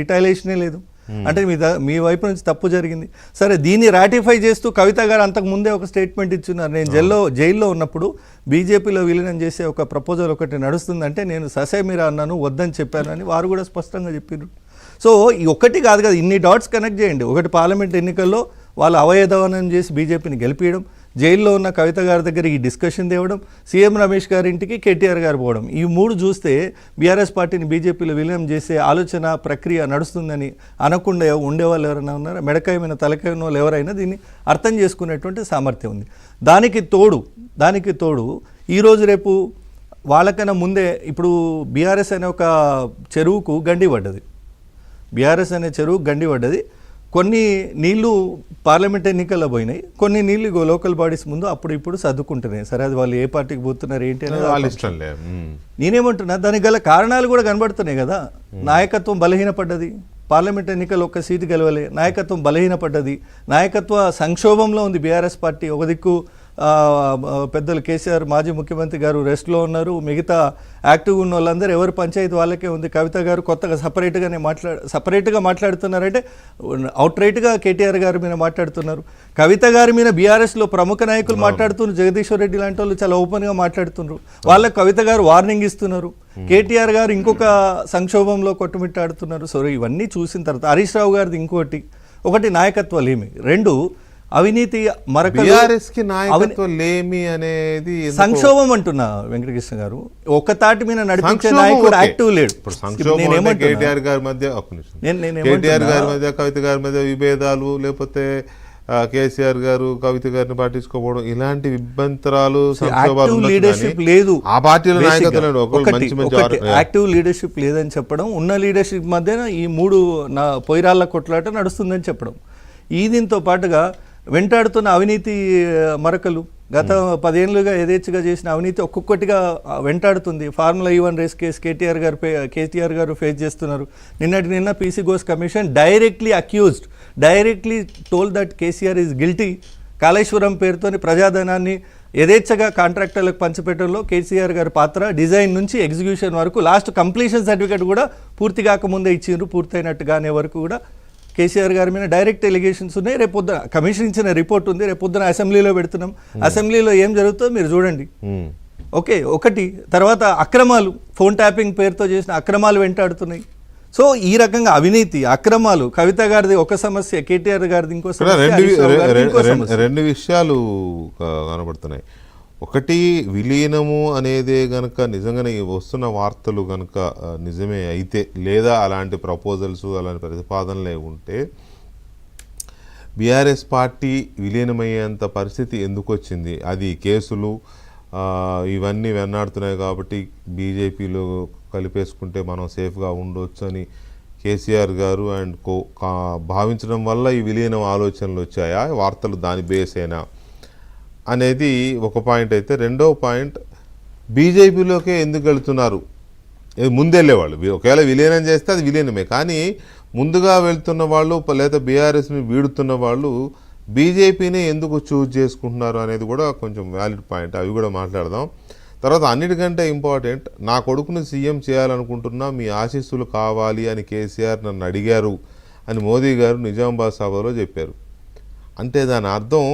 రిటైలేషనే లేదు. అంటే మీ మీ వైపు నుంచి తప్పు జరిగింది. సరే దీన్ని రాటిఫై చేస్తూ కవిత గారు అంతకు ముందే ఒక స్టేట్మెంట్ ఇచ్చున్నారు. నేను జైల్లో జైల్లో ఉన్నప్పుడు బీజేపీలో విలీనం చేసే ఒక ప్రపోజల్ ఒకటి నడుస్తుందంటే నేను ససేమిరా అన్నాను వద్దని చెప్పానని వారు కూడా స్పష్టంగా చెప్పారు సో ఈ ఒక్కటి కాదు కదా ఇన్ని డాట్స్ కనెక్ట్ చేయండి. ఒకటి పార్లమెంట్ ఎన్నికల్లో వాళ్ళు అవయదవనం చేసి బీజేపీని గెలిపించడం జైల్లో ఉన్న కవిత గారి దగ్గర ఈ డిస్కషన్ తేవడం సీఎం రమేష్ గారి ఇంటికి కేటీఆర్ గారు పోవడం ఈ మూడు చూస్తే బీఆర్ఎస్ పార్టీని బీజేపీలో విలీనం చేసే ఆలోచన ప్రక్రియ నడుస్తుందని అనకుండా ఉండేవాళ్ళు ఎవరైనా ఉన్నారా? మెడకాయమైన మీద వాళ్ళు ఎవరైనా దీన్ని అర్థం చేసుకునేటువంటి సామర్థ్యం ఉంది. దానికి తోడు దానికి తోడు ఈరోజు రేపు వాళ్ళకన్నా ముందే ఇప్పుడు బీఆర్ఎస్ అనే ఒక చెరువుకు గండి పడ్డది. బీఆర్ఎస్ అనే చెరువు గండి పడ్డది. కొన్ని నీళ్ళు పార్లమెంట్ ఎన్నికల్లో పోయినాయి కొన్ని నీళ్ళు లోకల్ బాడీస్ ముందు అప్పుడు ఇప్పుడు సర్దుకుంటున్నాయి. సరే అది వాళ్ళు ఏ పార్టీకి పోతున్నారు ఏంటి అనేది వాళ్ళ ఇష్టం. నేనేమంటున్నా దానికి గల కారణాలు కూడా కనబడుతున్నాయి కదా. నాయకత్వం బలహీనపడ్డది. పార్లమెంట్ ఎన్నికలు ఒక్క సీటు గెలవలే. నాయకత్వం బలహీనపడ్డది. నాయకత్వ సంక్షోభంలో ఉంది బీఆర్ఎస్ పార్టీ. ఒక దిక్కు పెద్దలు కేసీఆర్ మాజీ ముఖ్యమంత్రి గారు రెస్ట్లో ఉన్నారు. మిగతా యాక్టివ్ ఉన్న వాళ్ళందరూ ఎవరు పంచాయతీ వాళ్ళకే ఉంది. కవిత గారు కొత్తగా సపరేట్గానే మాట్లాడ సపరేట్గా మాట్లాడుతున్నారంటే అవుట్ రైట్గా కేటీఆర్ గారి మీద మాట్లాడుతున్నారు. కవిత గారి మీద బీఆర్ఎస్లో ప్రముఖ నాయకులు మాట్లాడుతున్నారు. జగదీశ్వర్ రెడ్డి లాంటి వాళ్ళు చాలా ఓపెన్గా మాట్లాడుతున్నారు. వాళ్ళకి కవిత గారు వార్నింగ్ ఇస్తున్నారు. కేటీఆర్ గారు ఇంకొక సంక్షోభంలో కొట్టుమిట్టాడుతున్నారు. సో ఇవన్నీ చూసిన తర్వాత హరీష్ రావు గారిది ఇంకోటి. ఒకటి నాయకత్వ లేమి. రెండు అవినీతి బీఆర్ఎస్కి నాయకత్వం లేమి అనేది సంక్షోభం అంటున్నా వెంకటకృష్ణ గారు. ఒక తాటి మీద నడిపించే నాయకుడు. యాక్టివ్ లేడు. కేటీఆర్ గారి మధ్య కేటీఆర్? గారి మధ్య కవిత గారి మధ్య విభేదాలు లేకపోతే కేసీఆర్ గారు కవిత గారిని పట్టించుకోవడం ఇలాంటి ఉండొచ్చు లీడర్షిప్ లేదు. ఆ పార్టీలో యాక్టివ్ లీడర్షిప్ లేదని చెప్పడం ఉన్న లీడర్షిప్ మధ్యన ఈ మూడు నా పొయ్యిరాళ్ళ కొట్లాట నడుస్తుందని చెప్పడం. ఈ దీంతో పాటుగా వెంటాడుతున్న అవినీతి మరకలు. గత పదేళ్ళుగా యథేచ్ఛగా చేసిన అవినీతి ఒక్కొక్కటిగా వెంటాడుతుంది. ఫార్ములా ఈ వన్ రేస్ కేసు కేటీఆర్ గారు కేటీఆర్ గారు ఫేస్ చేస్తున్నారు. నిన్నటి నిన్న P C Ghosh commission directly accused directly told that KCR is guilty. Kaleshwaram పేరుతోని ప్రజాధనాన్ని యథేచ్ఛగా కాంట్రాక్టర్లకు పంచిపెట్టడంలో కేసీఆర్ గారి పాత్ర డిజైన్ నుంచి ఎగ్జిక్యూషన్ వరకు లాస్ట్ కంప్లీషన్ సర్టిఫికేట్ కూడా పూర్తి కాకముందే ఇచ్చిండ్రు పూర్తయినట్టుగానే వరకు కూడా కేసీఆర్ గారి మీద డైరెక్ట్ ఎలిగేషన్స్ ఉన్నాయి. రేపు పొద్దున కమిషన్ ఇచ్చిన రిపోర్ట్ ఉంది. రేపు పొద్దున అసెంబ్లీలో పెడుతున్నాం. అసెంబ్లీలో ఏం జరుగుతుందో మీరు చూడండి. ఉమ్. ఓకే ఒకటి. తర్వాత అక్రమాలు. ఫోన్ ట్యాపింగ్ పేరుతో చేసిన అక్రమాలు వెంటాడుతున్నాయి. సో ఈ రకంగా అవినీతి అక్రమాలు. కవిత గారిది ఒక సమస్య కేటీఆర్ గారిది ఇంకో సమస్య రెండు విషయాలు కనబడుతున్నాయి. ఒకటి విలీనము అనేది గనక నిజంగానే వస్తున్న వార్తలు గనక నిజమే అయితే లేదా అలాంటి ప్రపోజల్స్ అలాంటి ప్రతిపాదనలే ఉంటే బీఆర్ఎస్ పార్టీ విలీనమయ్యేంత పరిస్థితి ఎందుకు వచ్చింది అది కేసులు ఇవన్నీ వెన్నాడుతున్నాయి కాబట్టి బీజేపీలో కలిపేసుకుంటే మనం సేఫ్గా ఉండొచ్చు అని కేసీఆర్ గారు అండ్ కో భావించడం వల్ల ఈ విలీనం ఆలోచనలు వచ్చాయా? వార్తలు దాని బేస్ అయినా అనేది ఒక పాయింట్ అయితే. రెండో పాయింట్ బీజేపీలోకే ఎందుకు వెళుతున్నారు? ముందెళ్ళేవాళ్ళు ఒకవేళ విలీనం చేస్తే అది విలీనమే. కానీ ముందుగా వెళ్తున్న వాళ్ళు లేదా బీఆర్ఎస్ని వీడుతున్న వాళ్ళు బీజేపీని ఎందుకు చూజ్ చేసుకుంటున్నారు అనేది కూడా కొంచెం వ్యాలిడ్ పాయింట్. అవి కూడా మాట్లాడదాం. తర్వాత అన్నిటికంటే ఇంపార్టెంట్ నా కొడుకుని సీఎం చేయాలనుకుంటున్నా మీ ఆశీస్సులు కావాలి అని కేసీఆర్ నన్ను అడిగారు అని మోదీ గారు నిజామాబాద్ సభలో చెప్పారు. అంటే దాని అర్థం